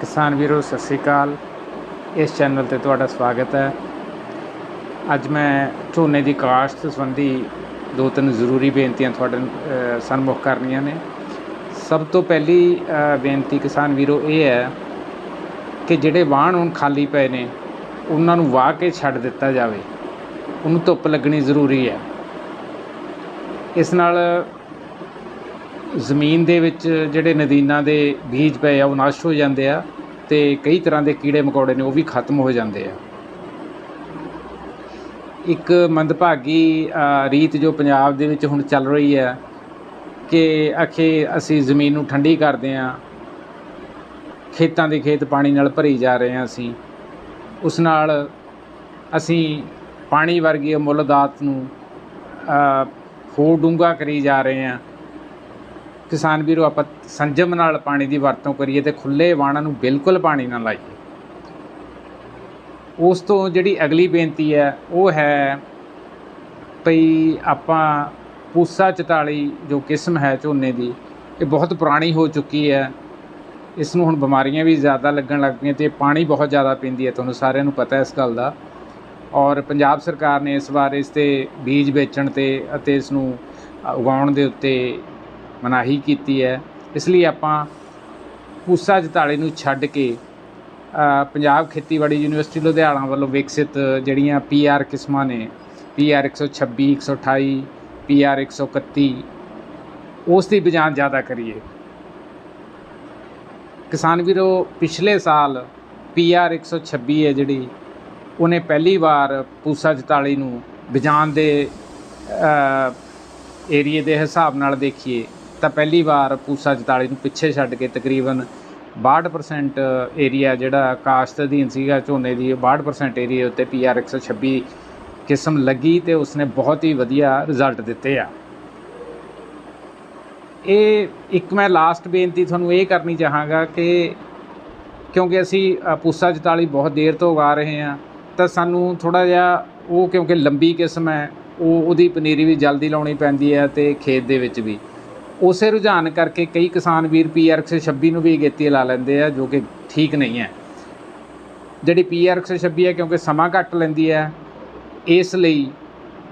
ਕਿਸਾਨ ਵੀਰੋ ਸਤਿ ਸ੍ਰੀ ਅਕਾਲ। ਇਸ ਚੈਨਲ ਤੇ ਤੁਹਾਡਾ ਸਵਾਗਤ ਹੈ। ਅੱਜ ਮੈਂ ਝੋਨੇ ਦੀ ਕਾਸ਼ਤ ਸੰਬੰਧੀ ਦੋ ਤਿੰਨ ਜ਼ਰੂਰੀ ਬੇਨਤੀਆਂ ਤੁਹਾਡੇ ਅ, ਸਨਮੁਖ ਕਰਨੀਆਂ ਨੇ। ਸਭ ਤੋਂ ਪਹਿਲੀ ਬੇਨਤੀ ਕਿਸਾਨ ਵੀਰੋ ਇਹ ਹੈ ਕਿ ਜਿਹੜੇ ਵਾਹਣ ਹੁਣ ਖਾਲੀ ਪਏ ਨੇ ਉਹਨਾਂ ਨੂੰ ਵਾਹ ਕੇ ਛੱਡ ਦਿੱਤਾ ਜਾਵੇ। ਉਹਨੂੰ ਧੁੱਪ ਲੱਗਣੀ ਜ਼ਰੂਰੀ ਹੈ। ਇਸ ਨਾਲ ਜ਼ਮੀਨ ਦੇ ਵਿੱਚ ਜਿਹੜੇ ਨਦੀਨਾਂ ਦੇ ਬੀਜ ਪਏ ਆ ਉਹ ਨਸ਼ਟ ਹੋ ਜਾਂਦੇ ਆ ਤੇ ਕਈ ਤਰ੍ਹਾਂ ਦੇ ਕੀੜੇ ਮਕੌੜੇ ਨੇ ਉਹ ਵੀ ਖਤਮ ਹੋ ਜਾਂਦੇ ਆ। ਇੱਕ ਮੰਦਭਾਗੀ ਰੀਤ ਜੋ ਪੰਜਾਬ ਦੇ ਵਿੱਚ ਹੁਣ ਚੱਲ ਰਹੀ ਹੈ ਕਿ ਅਖੇ ਅਸੀਂ ਜ਼ਮੀਨ ਨੂੰ ਠੰਡੀ ਕਰਦੇ ਆ ਖੇਤਾਂ ਦੇ ਖੇਤ ਪਾਣੀ ਨਾਲ ਭਰੀ ਜਾ ਰਹੇ ਹਾਂ ਅਸੀਂ ਉਸ ਨਾਲ ਅਸੀਂ ਪਾਣੀ ਵਰਗੀ ਅਮੁੱਲ ਦਾਤ ਨੂੰ ਅ, ਹੋਰ ਡੂੰਘਾ ਕਰੀ ਜਾ ਰਹੇ ਹਾਂ ਕਿਸਾਨ ਵੀਰੋ, ਆਪਾਂ ਸੰਜਮ ਨਾਲ ਪਾਣੀ ਦੀ ਵਰਤੋਂ ਕਰੀਏ ਤੇ ਖੁੱਲੇ ਵਾਣਾਂ ਨੂੰ ਬਿਲਕੁਲ ਪਾਣੀ ਨਾ ਲਾਈਏ। ਉਸ ਤੋਂ ਜਿਹੜੀ ਅਗਲੀ ਬੇਨਤੀ ਹੈ, ਉਹ ਹੈ ਭਈ ਆਪਾਂ ਪੂਸਾ 44 ਜੋ ਕਿਸਮ ਹੈ ਝੋਨੇ ਦੀ, ਇਹ ਬਹੁਤ ਪੁਰਾਣੀ ਹੋ ਚੁੱਕੀ ਹੈ। ਇਸ ਨੂੰ ਹੁਣ ਬਿਮਾਰੀਆਂ ਵੀ ਜ਼ਿਆਦਾ ਲੱਗਣ ਲੱਗ ਪਈਆਂ ਤੇ ਪਾਣੀ ਬਹੁਤ ਜ਼ਿਆਦਾ ਪੀਂਦੀ ਹੈ, ਤੁਹਾਨੂੰ ਸਾਰਿਆਂ ਨੂੰ ਪਤਾ ਇਸ ਗੱਲ ਦਾ। ਔਰ ਪੰਜਾਬ ਸਰਕਾਰ ਨੇ ਇਸ ਵਾਰ ਇਸ ਤੇ ਬੀਜ ਵੇਚਣ ਤੇ ਅਤੇ ਇਸ ਨੂੰ ਉਗਾਉਣ ਦੇ ਉੱਤੇ ਮਨਾਹੀ ਕੀਤੀ ਹੈ। ਇਸ ਲਈ ਆਪਾਂ ਪੂਸਾ 44 ਨੂੰ ਛੱਡ ਕੇ ਪੰਜਾਬ ਖੇਤੀਬਾੜੀ ਯੂਨੀਵਰਸਿਟੀ ਲੁਧਿਆਣਾ ਵੱਲੋਂ ਵਿਕਸਿਤ ਜਿਹੜੀਆਂ ਪੀਆਰ ਕਿਸਮਾਂ ਨੇ ਪੀਆਰ 126 128 ਪੀਆਰ 131 ਉਸ ਦੀ ਬਿਜਾਨ ਜ਼ਿਆਦਾ ਕਰੀਏ। ਕਿਸਾਨ ਵੀਰੋ, ਪਿਛਲੇ ਸਾਲ ਪੀਆਰ 126 ਹੈ ਜਿਹੜੀ, ਉਹਨੇ ਪਹਿਲੀ ਵਾਰ ਪੂਸਾ 44 ਨੂੰ ਬਜਾਨ ਦੇ ਏਰੀਏ ਦੇ ਹਿਸਾਬ ਨਾਲ ਦੇਖੀਏ। ਤਾਂ ਪਹਿਲੀ ਵਾਰ ਪੂਸਾ 44 ਨੂੰ ਪਿੱਛੇ ਛੱਡ ਕੇ ਤਕਰੀਬਨ 62% ਏਰੀਆ ਜਿਹੜਾ ਕਾਸ਼ਤ ਅਧੀਨ ਸੀਗਾ ਝੋਨੇ ਦੀ 62% ਏਰੀਆ ਉੱਤੇ ਪੀਆਰ 126 ਕਿਸਮ ਲੱਗੀ ਤੇ ਉਸਨੇ ਬਹੁਤ ਹੀ ਵਧੀਆ ਰਿਜ਼ਲਟ ਦਿੱਤੇ ਆ। ਇਹ ਇੱਕ ਮੈਂ ਲਾਸਟ ਬੇਨਤੀ ਤੁਹਾਨੂੰ ਇਹ ਕਰਨੀ ਚਾਹਾਂਗਾ ਕਿ ਕਿਉਂਕਿ ਅਸੀਂ ਪੂਸਾ 44 ਬਹੁਤ ਦੇਰ ਤੋਂ ਉਗਾ ਰਹੇ ਹਾਂ, ਤਾਂ ਸਾਨੂੰ ਥੋੜਾ ਜਿਹਾ ਉਹ ਕਿਉਂਕਿ ਲੰਬੀ ਕਿਸਮ ਹੈ, ਉਹ ਉਹਦੀ ਪਨੀਰੀ ਵੀ ਜਲਦੀ ਲਾਉਣੀ ਪੈਂਦੀ ਹੈ ਤੇ ਖੇਤ ਦੇ ਵਿੱਚ ਵੀ। ਉਸੇ ਰੁਝਾਨ ਕਰਕੇ ਕਈ ਕਿਸਾਨ ਵੀਰ ਪੀਆਰ 126 ਨੂੰ ਵੀ ਅਗੇਤੀ ਲਾ ਲੈਂਦੇ ਆ, ਜੋ ਕਿ ਠੀਕ ਨਹੀਂ ਹੈ। ਜਿਹੜੀ ਪੀਆਰ 126 ਹੈ, ਕਿਉਂਕਿ ਸਮਾਂ ਘੱਟ ਲੈਂਦੀ ਹੈ, ਇਸ ਲਈ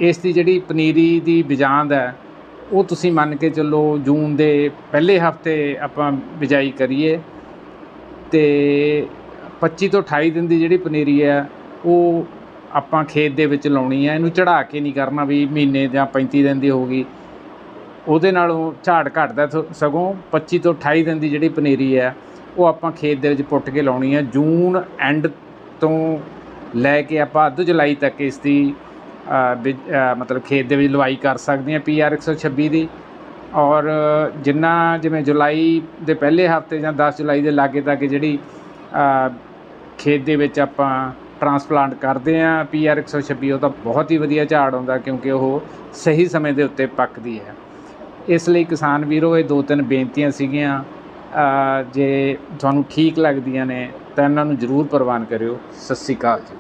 ਇਸ ਦੀ ਜਿਹੜੀ ਪਨੀਰੀ ਦੀ ਬਿਜਾਂਦ ਹੈ, ਉਹ ਤੁਸੀਂ ਮੰਨ ਕੇ ਚੱਲੋ ਜੂਨ ਦੇ ਪਹਿਲੇ ਹਫ਼ਤੇ ਆਪਾਂ ਬਿਜਾਈ ਕਰੀਏ, ਤੇ 25 ਤੋਂ 28 ਦਿਨ ਦੀ ਜਿਹੜੀ ਪਨੀਰੀ ਹੈ, ਉਹ ਆਪਾਂ ਖੇਤ ਦੇ ਵਿੱਚ ਲਾਉਣੀ ਹੈ। ਇਹਨੂੰ ਚੜਾ ਕੇ ਨਹੀਂ ਕਰਨਾ ਵੀ ਮਹੀਨੇ ਜਾਂ 35 ਦਿਨ ਦੀ ਹੋਊਗੀ ਉਹਦੇ ਨਾਲੋਂ ਝਾੜ ਘਟਦਾ ਥੋ- ਸਗੋਂ 25 ਤੋਂ 28 ਦਿਨ ਦੀ ਜਿਹੜੀ ਪਨੀਰੀ ਹੈ ਉਹ ਆਪਾਂ ਖੇਤ ਦੇ ਵਿੱਚ ਪੁੱਟ ਕੇ ਲਾਉਣੀ ਹੈ। ਜੂਨ ਐਂਡ ਤੋਂ ਲੈ ਕੇ ਆਪਾਂ ਅੱਧ ਜੁਲਾਈ ਤੱਕ ਇਸ ਦੀ ਅ, ਮਤਲਬ ਖੇਤ ਦੇ ਵਿੱਚ ਲਵਾਈ ਕਰ ਸਕਦੇ ਹਾਂ ਪੀਆਰ 126 ਦੀ। ਔਰ ਜਿੰਨਾ ਜਿਵੇਂ ਜੁਲਾਈ ਦੇ ਪਹਿਲੇ ਹਫ਼ਤੇ ਜਾਂ 10 ਜੁਲਾਈ ਦੇ ਲਾਗੇ ਤੱਕ ਜਿਹੜੀ ਖੇਤ ਦੇ ਵਿੱਚ ਆਪਾਂ ਟਰਾਂਸਪਲਾਂਟ ਕਰਦੇ ਆ ਪੀਆਰ 126 ਉਹ ਤਾਂ ਬਹੁਤ ਹੀ ਵਧੀਆ ਝਾੜ ਆਉਂਦਾ ਕਿਉਂਕਿ ਉਹ ਸਹੀ ਸਮੇਂ ਦੇ ਉੱਤੇ ਪੱਕਦੀ ਹੈ। ਇਸ ਲਈ ਕਿਸਾਨ ਵੀਰੋ, ਇਹ ਦੋ ਤਿੰਨ ਬੇਨਤੀਆਂ ਸੀਗੀਆਂ ਜੇ ਤੁਹਾਨੂੰ ਠੀਕ ਲੱਗਦੀਆਂ ਨੇ, ਤਾਂ ਇਹਨਾਂ ਨੂੰ ਜ਼ਰੂਰ ਪ੍ਰਵਾਨ ਕਰਿਓ। ਸਤਿ ਸ੍ਰੀ ਅਕਾਲ ਜੀ।